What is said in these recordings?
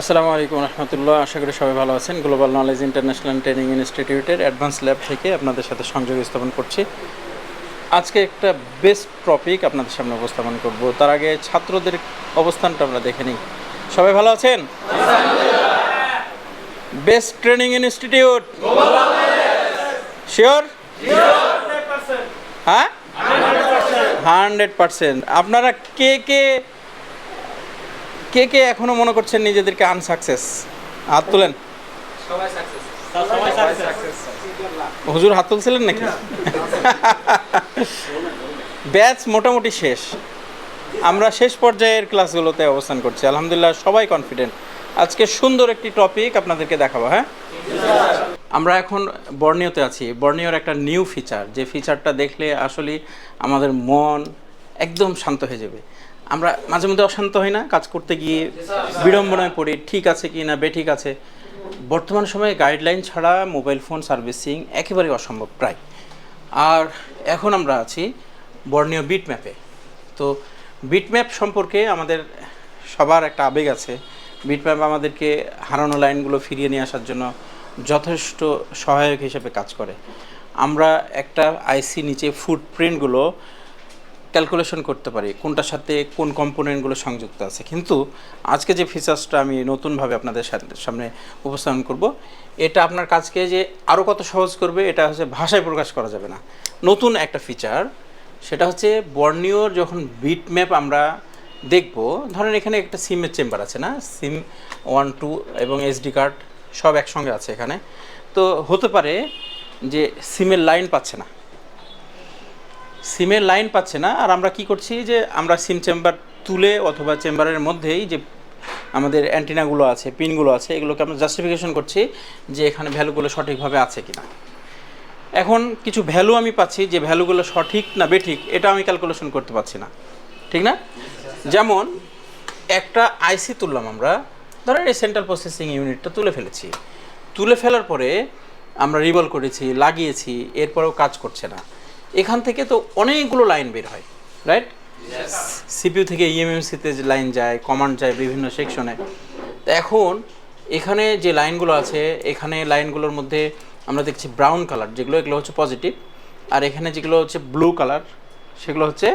আসসালামু আলাইকুম রহমতুল্লাহ। আশা করি সবাই ভালো আছেন। গ্লোবাল নলেজ ইন্টারন্যাশনাল ট্রেনিং ইনস্টিটিউটের অ্যাডভান্স ল্যাব থেকে আপনাদের সাথে সংযোগ স্থাপন করছি। আজকে একটা বেস্ট টপিক আপনাদের সামনে উপস্থাপন করব। তার আগে ছাত্রদের অবস্থানটা আমরা দেখে নিই। সবাই ভালো আছেন? বেস্ট ট্রেনিং ইনস্টিটিউট শিওর হ্যাঁ হান্ড্রেড পার্সেন্ট আপনারা কে কে কে কে এখনও মনে করছেন নিজেদেরকে আনসাকসেস হাত তুলেন। হুজুর হাত তুলছিলেন নাকি? ব্যাচ মোটামুটি শেষ। আমরা শেষ পর্যায়ের ক্লাসগুলোতে অবস্থান করছি। আলহামদুলিল্লাহ, সবাই কনফিডেন্ট আজকে সুন্দর একটি টপিক আপনাদেরকে দেখাবো হ্যাঁ? আমরা এখন বর্ণীয়তে আছি। বর্ণীয়র একটা নিউ ফিচার যে ফিচারটা দেখলে আসলে আমাদের মন একদম শান্ত হয়ে যাবে। আমরা মাঝে মধ্যে অশান্ত হই না, কাজ করতে গিয়ে বিড়ম্বনায় পড়ি, ঠিক আছে কি না বেঠিক আছে। বর্তমান সময়ে গাইডলাইন ছাড়া মোবাইল ফোন সার্ভিসিং একেবারেই অসম্ভব, প্রায়। আর এখন আমরা আছি বর্ণীয় বিট ম্যাপে তো বিট ম্যাপ সম্পর্কে আমাদের সবার একটা আবেগ আছে। বিট ম্যাপ আমাদেরকে হারানো লাইনগুলো ফিরিয়ে নিয়ে আসার জন্য যথেষ্ট সহায়ক হিসেবে কাজ করে। আমরা একটা আইসি নিচে ফুটপ্রিন্টগুলো ক্যালকুলেশন করতে পারি কোনটার সাথে কোন কম্পোনেন্টগুলো সংযুক্ত আছে। কিন্তু আজকে যে ফিচার্সটা আমি নতুনভাবে আপনাদের সামনে উপস্থাপন করব, এটা আপনার কাজকে যে আরও কত সহজ করবে, এটা হচ্ছে ভাষায় প্রকাশ করা যাবে না। নতুন একটা ফিচার সেটা হচ্ছে বর্ণীয়র যখন বিট ম্যাপ আমরা দেখব, ধরেন এখানে একটা সিমের চেম্বার আছে না? সিম ওয়ান টু এবং এসডি কার্ড সব একসঙ্গে আছে এখানে। তো হতে পারে যে সিমের লাইন পাচ্ছে না। সিমের লাইন পাচ্ছে না, আর আমরা কি করছি যে আমরা সিম চেম্বার তুলে অথবা চেম্বারের মধ্যেই যে আমাদের অ্যান্টিনাগুলো আছে, পিনগুলো আছে, এগুলোকে আমরা জাস্টিফিকেশন করছি যে এখানে ভ্যালুগুলো সঠিকভাবে আছে কিনা। এখন কিছু ভ্যালু আমি পাচ্ছি যে ভ্যালুগুলো সঠিক না বেঠিক, এটা আমি ক্যালকুলেশন করতে পারছি না। ঠিক না? যেমন একটা আইসি তুললাম আমরা, ধরেন এই সেন্ট্রাল প্রসেসিং ইউনিটটা তুলে ফেলেছি। তুলে ফেলার পরে আমরা রিভলভ করেছি, লাগিয়েছি, এরপরেও কাজ করছে না। এখান থেকে তো অনেকগুলো লাইন বের হয় রাইট সিপিইউ থেকে E ইএমএমসিতে যে লাইন যায় কমান্ড যায় বিভিন্ন সেকশনে তো এখন এখানে যে লাইনগুলো আছে এখানে লাইনগুলোর মধ্যে আমরা দেখছি ব্রাউন কালার যেগুলো এগুলো হচ্ছে পজিটিভ আর এখানে যেগুলো হচ্ছে ব্লু কালার সেগুলো হচ্ছে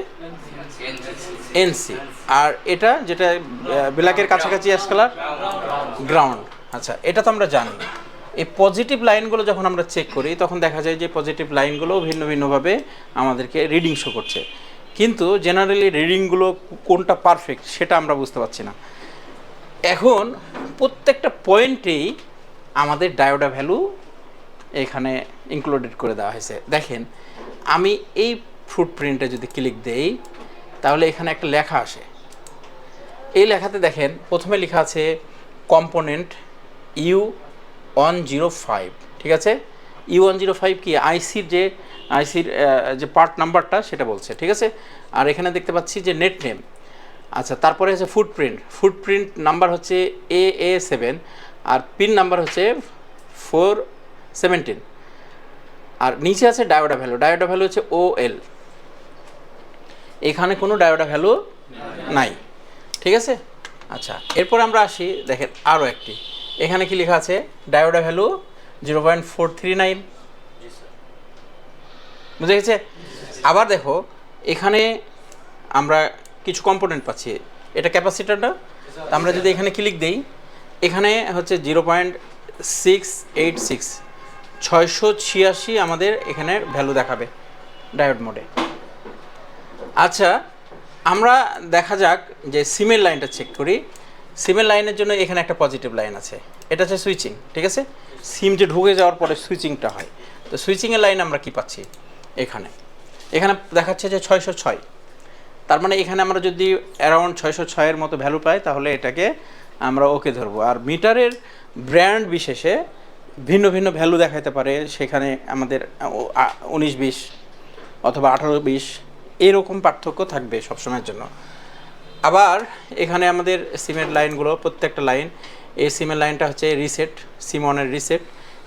এনসি আর এটা যেটা ব্ল্যাকের কাছাকাছি অ্যাশ কালার গ্রাউন্ড আচ্ছা এটা তো আমরা জানি। এই পজিটিভ লাইনগুলো যখন আমরা চেক করি, তখন দেখা যায় যে পজিটিভ লাইনগুলো ভিন্ন ভিন্নভাবে আমাদেরকে রিডিং শো করছে। কিন্তু জেনারেলি রিডিংগুলো কোনটা পারফেক্ট সেটা আমরা বুঝতে পারছি না। এখন প্রত্যেকটা পয়েন্টেই আমাদের ডায়োডা ভ্যালু এখানে ইনক্লুডেড করে দেওয়া হয়েছে। দেখেন, আমি এই ফুটপ্রিন্টে যদি ক্লিক দেই, তাহলে এখানে একটা লেখা আসে। এই লেখাতে দেখেন, প্রথমে লেখা আছে component U one zero five ঠিক আছে? ই ওয়ান জিরো ফাইভ কি? আইসির যে আইসির যে পার্ট নাম্বারটা সেটা বলছে ঠিক আছে? আর এখানে দেখতে পাচ্ছি যে নেট নেম আচ্ছা তারপরে হচ্ছে ফুটপ্রিন্ট ফুটপ্রিন্ট নাম্বার হচ্ছে এ এ সেভেন আর পিন নাম্বার হচ্ছে ফোর সেভেন্টিন আর নিচে আছে ডায়োডা ভ্যালু ডায়োডা ভ্যালু হচ্ছে ও এল এখানে কোনো ডায়োডা ভ্যালু নাই। ঠিক আছে? আচ্ছা এরপর আমরা আসি দেখেন আরও একটি। এখানে কি লেখা আছে? ডায়োডা value zero point four three nine. বুঝে গেছে? আবার দেখো, এখানে আমরা কিছু কম্পোনেন্ট পাচ্ছি। এটা ক্যাপাসিটারটা? আমরা যদি এখানে ক্লিক দিই, এখানে হচ্ছে zero point six eight six. ছয়শো ছিয়াশি আমাদের এখানে ভ্যালু দেখাবে ডায়োড মোডে। আচ্ছা আমরা দেখা যাক যে সিমের লাইনটা চেক করি। সিমের লাইনের জন্য এখানে একটা পজিটিভ লাইন আছে। এটা হচ্ছে সুইচিং ঠিক আছে? সিম যে ঢুকে যাওয়ার পরে সুইচিংটা হয়। তো সুইচিংয়ের লাইন আমরা কি পাচ্ছি? এখানে। এখানে দেখাচ্ছে যে ছয়শো ছয়। তার মানে এখানে আমরা যদি অ্যারাউন্ড ছয়শো ছয়ের মতো ভ্যালু পাই, তাহলে এটাকে আমরা ওকে ধরবো। আর মিটারের ব্র্যান্ড বিশেষে ভিন্ন ভিন্ন ভ্যালু দেখাতে পারে। সেখানে আমাদের উনিশ বিশ অথবা আঠারো বিশ, এরকম পার্থক্য থাকবে সবসময়ের জন্য। আবার এখানে আমাদের সিমের লাইনগুলো প্রত্যেকটা লাইন। এই সিমের লাইনটা হচ্ছে রিসেট সিমনের রিসেট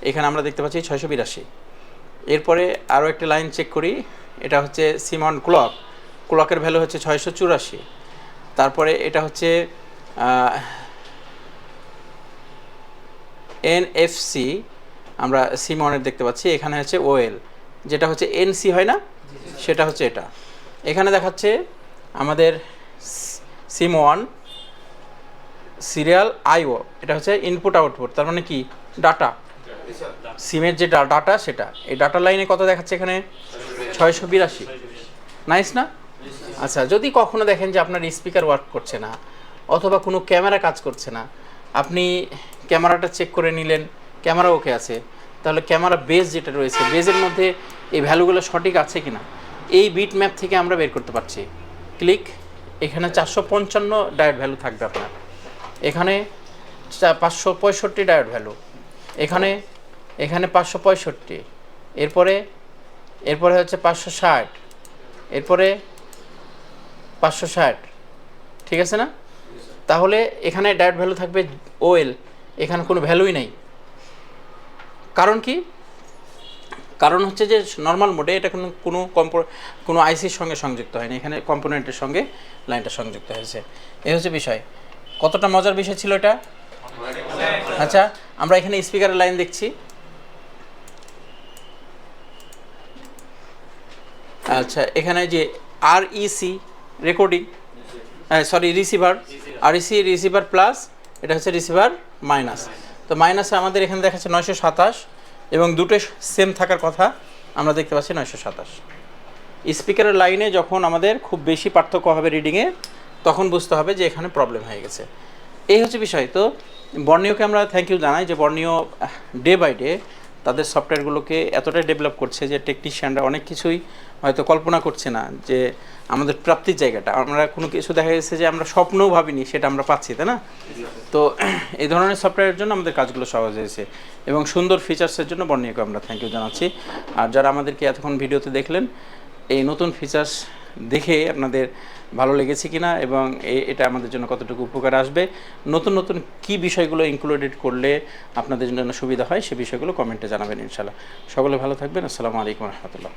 এখানে আমরা দেখতে পাচ্ছি ছয়শো বিরাশি। এরপরে আরও একটা লাইন চেক করি এটা হচ্ছে সিমন ক্লক ক্লকের ভ্যালু হচ্ছে ছয়শো চুরাশি। তারপরে এটা হচ্ছে এনএফসি আমরা সিম ওয়ানের দেখতে পাচ্ছি এখানে হচ্ছে ওএল যেটা হচ্ছে এনসি হয় না? সেটা হচ্ছে এটা। এখানে দেখাচ্ছে আমাদের সিম ওয়ান সিরিয়াল আইও, এটা হচ্ছে ইনপুট আউটপুট তার মানে কি? ডাটা সিমের যে ডাটা সেটা। এই ডাটা লাইনে কত দেখাচ্ছে এখানে? ছয়শো বিরাশি। নাইস না? আচ্ছা যদি কখনো দেখেন যে আপনার স্পিকার ওয়ার্ক করছে না, অথবা কোনো ক্যামেরা কাজ করছে না, আপনি ক্যামেরাটা চেক করে নিলেন ক্যামেরা ওকে আছে, তাহলে ক্যামেরা বেস যেটা রয়েছে বেজের মধ্যে এই ভ্যালুগুলো সঠিক আছে কিনা? এই বিট ম্যাপ থেকে আমরা বের করতে পারছি। ক্লিক এখানে চারশো পঞ্চান্ন ডায়েট ভ্যালু থাকবে আপনার। এখানে পাঁচশো পঁয়ষট্টি ডায়েট ভ্যালু এখানে এখানে পাঁচশো পঁয়ষট্টি। এরপরে এরপরে হচ্ছে পাঁচশো ষাট। এরপরে পাঁচশো ষাট। ঠিক আছে না? তাহলে এখানে ডায়েট ভ্যালু থাকবে ওয়েল এখানে কোনো ভ্যালুই নেই। কারণ কি? কারণ হচ্ছে যে নর্মাল মোডে এটা কোনো কোনো কম্পো কোনো আইসির সঙ্গে সংযুক্ত হয়নি। এখানে কম্পোনেন্টের সঙ্গে লাইনটা সংযুক্ত হয়েছে। এই হচ্ছে বিষয়। কতটা মজার বিষয় ছিল এটা? আচ্ছা আমরা এখানে স্পিকারের লাইন দেখছি। আচ্ছা এখানে যে R E C recording sorry receiver R E C receiver plus এটা হচ্ছে রিসিভার মাইনাস তো মাইনাসে আমাদের এখানে দেখাচ্ছে নয়শো সাতাশ। এবং দুটো সেম থাকার কথা আমরা দেখতে পাচ্ছি নয়শো সাতাশ। স্পিকারের লাইনে যখন আমাদের খুব বেশি পার্থক্য হবে রিডিংয়ে তখন বুঝতে হবে যে এখানে প্রবলেম হয়ে গেছে। এই হচ্ছে বিষয়। তো বর্ণীয়কে আমরা থ্যাংক ইউ জানাই যে বর্ণীয় ডে বাই ডে তাদের সফটওয়্যারগুলোকে এতটাই ডেভেলপ করছে যে টেকনিশিয়ানরা অনেক কিছুই হয়তো কল্পনা করছে না যে আমাদের প্রাপ্তির জায়গাটা। আমরা কোনো কিছু দেখা গেছে যে আমরা স্বপ্নও ভাবিনি, সেটা আমরা পাচ্ছি, তাই না? তো এই ধরনের সফটওয়্যারের জন্য আমাদের কাজগুলো সহজ হয়েছে এবং সুন্দর ফিচার্সের জন্য বর্ণীয়কে আমরা থ্যাংক ইউ জানাচ্ছি। আর যারা আমাদেরকে এতক্ষণ ভিডিওতে দেখলেন, এই নতুন ফিচার্স দেখে আপনাদের ভালো লেগেছে কিনা এবং এটা আমাদের জন্য কতটুকু উপকার আসবে, নতুন নতুন কি বিষয়গুলো ইনক্লুডেড করলে আপনাদের জন্য সুবিধা হয়, সে বিষয়গুলো কমেন্টে জানাবেন ইনশাল্লাহ সকলে ভালো থাকবেন, আসসালামু আলাইকুম রহমতুল্লাহ।